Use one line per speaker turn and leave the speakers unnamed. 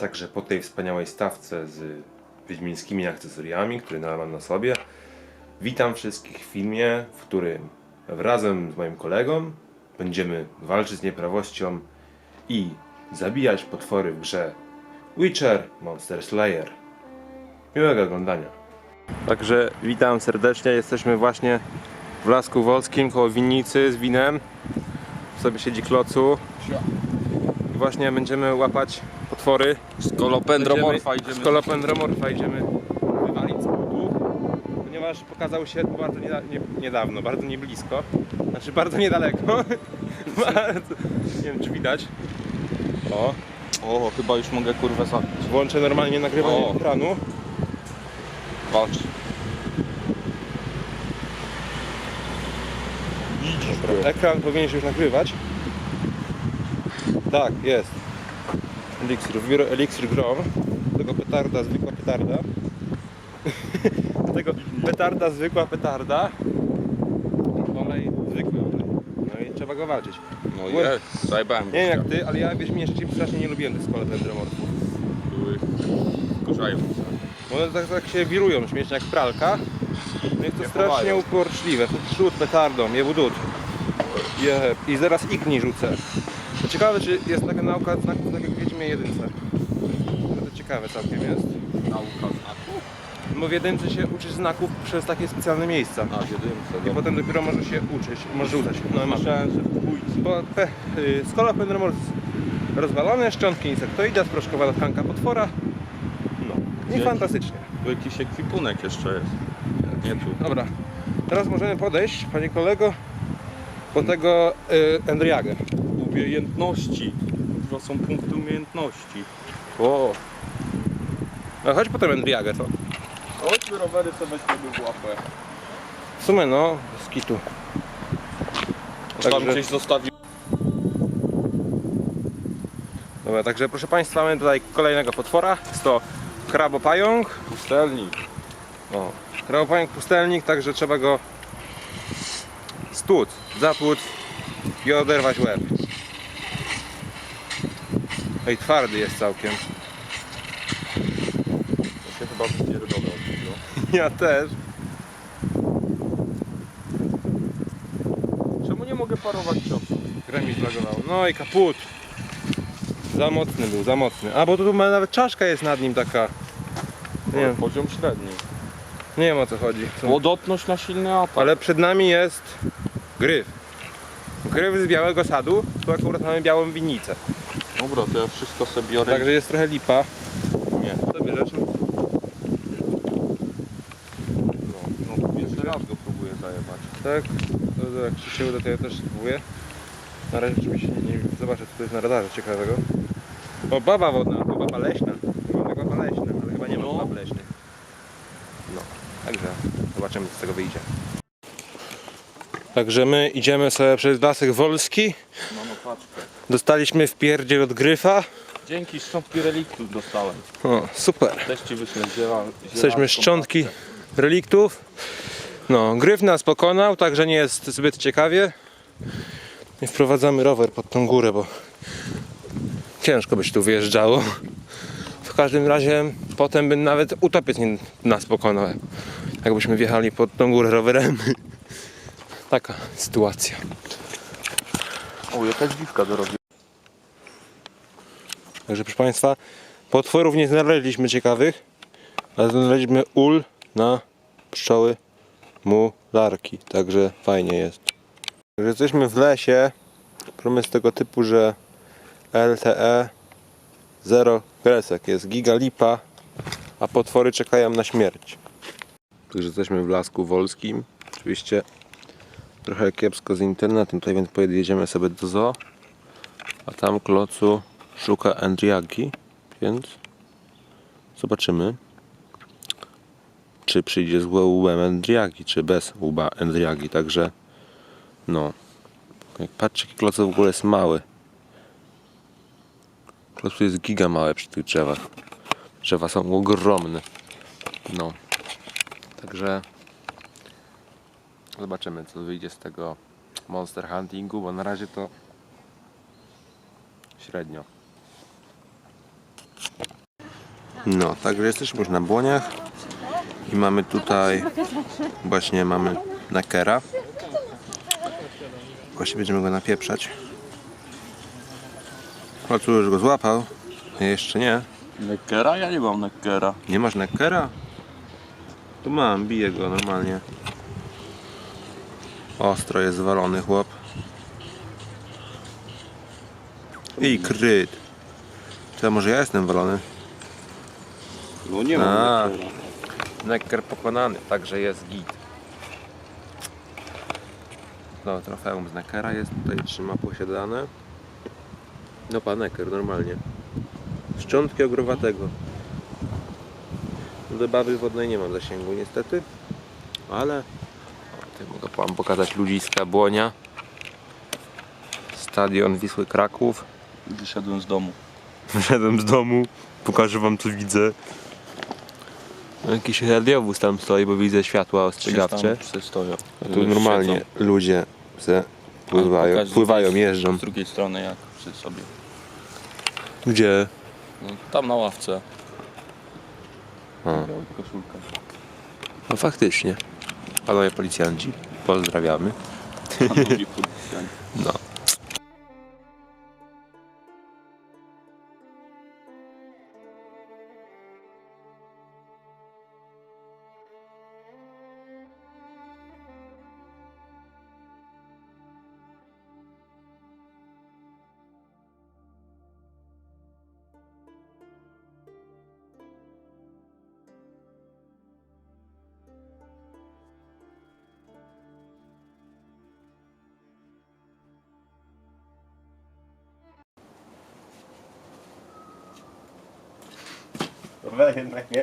Także po tej wspaniałej stawce z wiedźmińskimi akcesoriami, które mam na sobie, witam wszystkich w filmie, w którym razem z moim kolegą będziemy walczyć z nieprawością i zabijać potwory w grze Witcher Monster Slayer. Miłego oglądania. Także witam serdecznie, jesteśmy właśnie w Lasku Wolskim koło winnicy z winem. W sobie siedzi klocu. I właśnie będziemy łapać potwory.
Skolopendromorfa idziemy.
Skolopendromorfa idziemy wywalić z budu, ponieważ pokazał się bardzo nieda- nie, niedawno, bardzo nieblisko. Znaczy bardzo niedaleko. bardzo, nie wiem czy widać. O,
O, chyba już mogę kurwę zabić.
włączę normalnie nagrywanie
O.
ekranu.
Walcz.
Ekran powinien się już nagrywać. Tak, jest. Eliksir, biorę eliksir grom. Tego petarda, zwykła petarda. Tego petarda, zwykła petarda. Olej, zwykły olej. No i trzeba go walczyć.
No
Byłem-
jest, zajebałem
Nie wiem jak ty, ale ja wiesz mnie rzeczywiście strasznie nie lubiłem tych skolependromorfów.
Były wkurzające.
Bo one tak, tak się wirują śmiesznie jak pralka. No jest to
Nie
strasznie uporczliwe. Przód petardą, je budut. Je, I zaraz igni rzucę. Ciekawe, czy jest taka nauka znaków tak Wiedźmie jedynce. To ciekawe całkiem jest.
Nauka znaku?
Bo w jedynce się uczysz znaków przez takie specjalne miejsca.
A, w jedynce.
I potem dopiero możesz się uczyć, możesz rzucać. No.
Myślałem, że w dwójce.
Bo pe, y, skola pendromorf rozwalone, szczątki insektoida, sproszkowana tkanka potwora. No. I
Dzięki.
fantastycznie.
Tu jakiś ekwipunek jeszcze jest. Nie tu.
Dobra, teraz możemy podejść, panie kolego, po tego y, Endriagę.
Umiejętności. Kurwa są punkty umiejętności.
O. No chodź po tym Endriagę, to.
Chodźmy rowery co weźmiemy w łapę.
W sumie no, z kitu.
Tam
Także-
gdzieś zostawił.
Dobra, także proszę państwa, mamy tutaj kolejnego potwora. Jest to krabopająk.
Pustelnik.
O, krabopająk pustelnik, także trzeba go stłuc, zatłuc i oderwać łeb. Ej, twardy jest całkiem.
To się chyba wypierdolę od tego.
Ja też.
Czemu nie mogę parować ciosów?
Gremi zlagował. No i kaput. Za mocny był, za mocny. A bo tu ma nawet czaszka jest nad nim taka. Nie wiem,
Poziom średni.
nie wiem o co chodzi. Co-
Płodotność na silny atak.
Ale przed nami jest gryf. Gryf z białego sadu, tu akurat mamy białą winnicę.
Dobra, to ja wszystko sobie biorę.
Także jest trochę lipa.
Nie.
Co bierzesz?
No, no pierwszy raz go próbuję zajebać.
Tak? To, to jak ci się uda, to ja też spróbuję. Na razie oczywiście nie, nie zobaczę co to jest na radarze ciekawego. O, baba wodna, to baba leśna. Mam tego baba leśna, ale chyba nie ma
No.
bab leśnych. No, także zobaczymy co z tego wyjdzie. Także my idziemy sobie przez Lasek Wolski.
No, no paczkę.
Dostaliśmy w pierdziel od gryfa.
Dzięki szczątki reliktów dostałem.
O, super.
Też ci wyślę ziewa,
Jesteśmy szczątki reliktów. No, gryf nas pokonał, także nie jest zbyt ciekawie. I wprowadzamy rower pod tą górę, bo ciężko by się tu wyjeżdżało. W każdym razie potem by nawet utopiec nie, nas pokonał, jakbyśmy wjechali pod tą górę rowerem. Taka sytuacja.
O, jakaś dziwka dorobiła.
Także proszę Państwa, potworów nie znaleźliśmy ciekawych, ale znaleźliśmy ul na pszczoły mularki, także fajnie jest. Także jesteśmy w lesie, problem jest tego typu, że LTE 0 kresek, jest giga lipa, a potwory czekają na śmierć. Także jesteśmy w Lasku Wolskim, oczywiście trochę kiepsko z internetem tutaj, więc pojedziemy sobie do zoo, a tam klocu szuka Endriagi, więc zobaczymy, czy przyjdzie z łbem Endriagi, czy bez łba Endriagi. Także, no, jak patrzcie, jaki kloc w ogóle jest mały. Kloc jest giga małe przy tych drzewach. Drzewa są ogromne. No, także zobaczymy, co wyjdzie z tego monster huntingu, bo na razie to średnio. No, także jesteśmy już na błoniach i mamy tutaj właśnie mamy nakera. Właśnie będziemy go napieprzać. Chłopu już go złapał, jeszcze nie.
Neckera? Ja nie mam Neckera.
Nie masz nakera? Tu mam, biję go normalnie. Ostro jest zwalony chłop. I kryt. To może ja jestem walony?
No nie
mam A.
Neckera.
Necker pokonany, także jest git. No, trofeum z Neckera jest tutaj trzyma posiadane. No pan Necker, normalnie. Szczątki ogrowatego. Do baby wodnej nie mam zasięgu niestety, ale o, mogę wam pokazać ludziska Błonia. Stadion Wisły Kraków.
Wyszedłem z domu.
Wyszedłem z domu, pokażę wam co widzę. Jakiś radiowóz tam stoi, bo widzę światła ostrzegawcze.
Tam stoją.
A tu normalnie ludzie se pływają, pływają, jeżdżą.
Z drugiej strony jak przy sobie.
Gdzie?
No, tam na ławce.
A. No faktycznie. Panowie policjanci, pozdrawiamy.
Panowie policjanci.
No. Dobra, jednak nie.